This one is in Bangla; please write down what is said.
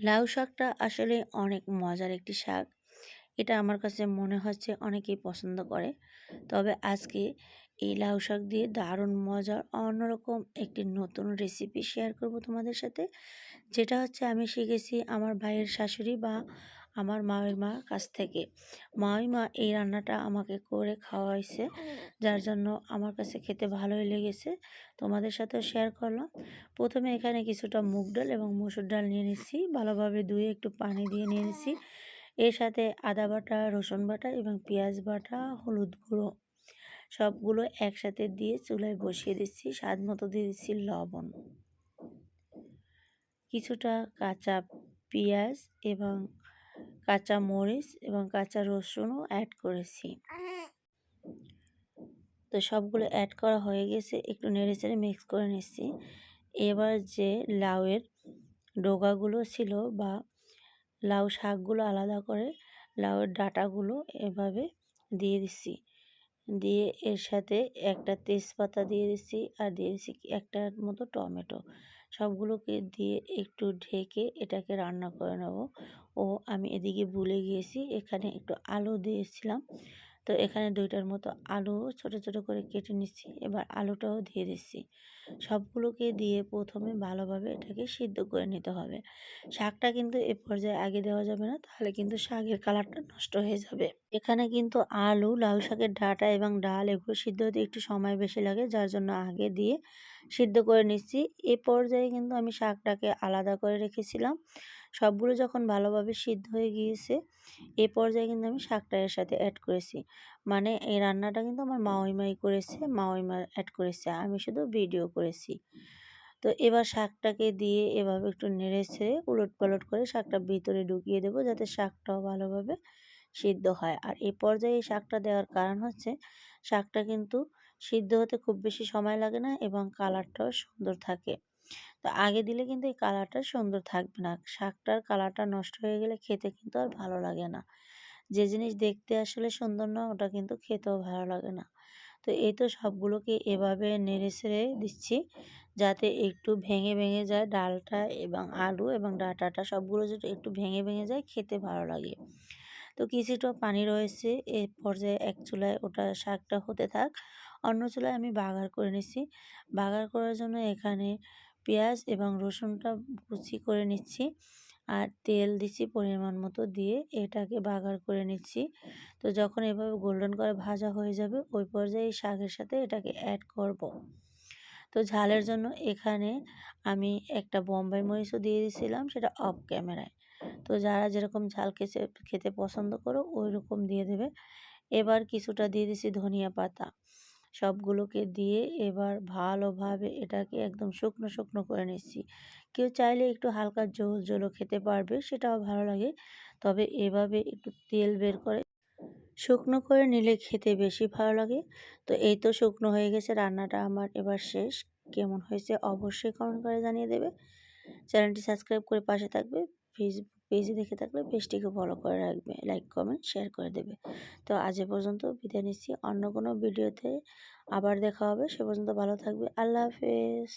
লাউ শাকটা আসলে অনেক মজার একটি শাক। এটা আমার কাছে মনে হচ্ছে অনেকেই পছন্দ করে। তবে আজকে এই লাউ শাক দিয়ে দারুণ মজার, অন্যরকম একটি নতুন রেসিপি শেয়ার করব তোমাদের সাথে। যেটা হচ্ছে আমি শিখেছি আমার ভাইয়ের শাশুড়ি বা আমার মায়ের মা কাছ থেকে। মাই মা এই রান্নাটা আমাকে করে খাওয়াইছে, যার জন্য আমার কাছে খেতে ভালোই লেগেছে। তোমাদের সাথেও শেয়ার করলাম। প্রথমে এখানে কিছুটা মুগ ডাল এবং মসুর ডাল নিয়ে নিচ্ছি। ভালোভাবে ধুয়ে একটু পানি দিয়ে নিয়ে নিচ্ছি। এর সাথে আদা বাটা, রসুন বাটা এবং পেঁয়াজ বাটা, হলুদ গুঁড়ো সবগুলো একসাথে দিয়ে চুলায় বসিয়ে দিচ্ছি। স্বাদ মতো দিয়ে দিচ্ছি লবণ। কিছুটা কাঁচা পেঁয়াজ এবং কাঁচা মরিচ এবং কাঁচা রসুনও অ্যাড করেছি। তো সবগুলো অ্যাড করা হয়ে গেছে, একটু নেড়ে চেড়ে মিক্স করে নিচ্ছি। এবার যে লাউয়ের ডোগাগুলো ছিল বা লাউ শাকগুলো আলাদা করে লাউয়ের ডাটাগুলো এভাবে দিয়ে দিচ্ছি। দিয়ে এর সাথে একটা তেজপাতা দিয়ে দিচ্ছি আর দিয়ে দিচ্ছি একটার মতো টমেটো। সবগুলোকে দিয়ে একটু ঢেকে এটাকে রান্না করে নেব। ও, আমি এদিকে ভুলে গিয়েছি, এখানে একটু আলু দিয়েছিলাম। তো এখানে দুইটার মতো আলু ছোট ছোট করে কেটে নিচ্ছি, এবার আলুটাও দিয়ে দিচ্ছি। সবগুলোকে দিয়ে প্রথমে ভালোভাবে এটাকে সিদ্ধ করে নিতে হবে। শাকটা কিন্তু এ পর্যায়ে আগে দেওয়া যাবে না, তাহলে কিন্তু শাকের কালারটা নষ্ট হয়ে যাবে। এখানে কিন্তু আলু, লাল শাকের ডাটা এবং ডাল এগুলো সিদ্ধ হতে একটু সময় বেশি লাগে, যার জন্য আগে দিয়ে সিদ্ধ করে নিচ্ছি। এ পর্যায়ে কিন্তু আমি শাকটাকে আলাদা করে রেখেছিলাম। সবগুলো যখন ভালোভাবে সিদ্ধ হয়ে গিয়েছে, এ পর্যায়ে কিন্তু আমি শাকটা এর সাথে অ্যাড করেছি। মানে এই রান্নাটা কিন্তু আমার মাওইমাই করেছে মাওইমা অ্যাড করেছে, আমি শুধু ভিডিও করেছি। তো এবার শাকটাকে দিয়ে এভাবে একটু নেড়ে ছেড়ে উলট পালট করে শাকটা ভিতরে ঢুকিয়ে দেবো, যাতে শাকটাও ভালোভাবে সিদ্ধ হয়। আর এই পর্যায়ে শাকটা দেওয়ার কারণ হচ্ছে, শাকটা কিন্তু সিদ্ধ হতে খুব বেশি সময় লাগে না এবং কালারটাও সুন্দর থাকে। তো আগে দিলে কিন্তু এই কালারটা সুন্দর থাকবে না। শাকটার কালারটা নষ্ট হয়ে গেলে খেতে কিন্তু আর ভালো লাগে না। যে জিনিস দেখতে আসলে সুন্দর না, ওটা কিন্তু খেতেও ভালো লাগে না। তো এই তো সবগুলোকে এভাবে নেড়ে ছেড়ে দিচ্ছি যাতে একটু ভেঙে ভেঙে যায় ডালটা এবং আলু এবং ডাটাটা সবগুলো যেটা একটু ভেঙে ভেঙে যায় খেতে ভালো লাগে। তো কিছুটা পানি রয়েছে এই পর্যায়ে এক চুলায় ওটা শাকটা হতে থাক। অন্য চুলায় আমি বাগার করে নিচ্ছি বাগার করার জন্য এখানে পেঁয়াজ এবং রসুনটা কুচি করে নিচ্ছি আর তেল দিচ্ছি পরিমাণ মতো দিয়ে এটাকে বাগার করে নিচ্ছি। তো যখন এভাবে গোল্ডেন করে ভাজা হয়ে যাবে, ওই পর্যায়ে শাকের সাথে এটাকে অ্যাড করব। তো ঝালের জন্য এখানে আমি একটা বোম্বাই মরিচও দিয়ে দিয়েছিলাম সেটা অফ ক্যামেরায় তো যারা যেরকম ঝাল খেতে খেতে পছন্দ করো ওই রকম দিয়ে দেবে। এবার কিছুটা দিয়ে দিছি ধনিয়া পাতা। সবগুলোকে দিয়ে এবার ভালোভাবে এটাকে একদম শুকনো শুকনো করে নিচ্ছি। কেউ চাইলে একটু হালকা জোল জোলও খেতে পারবে, সেটাও ভালো লাগে। তবে এভাবে একটু তেল বের করে শুকনো করে নিলে খেতে বেশি ভালো লাগে। তো এই তো শুকনো হয়ে গেছে, রান্নাটা আমার এবার শেষ। কেমন হয়েছে অবশ্যই কমেন্ট করে জানিয়ে দেবে। চ্যানেলটি সাবস্ক্রাইব করে পাশে থাকবে। ফেসবুক পেজে দেখে থাকলে পেজটিকে ফলো করে রাখবে লাইক কমেন্ট শেয়ার করে দেবে। তো আজ পর্যন্ত বিদায় নিচ্ছি। অন্য কোনো ভিডিওতে আবার দেখা হবে। সে পর্যন্ত ভালো থাকবে। আল্লাহ হাফেজ।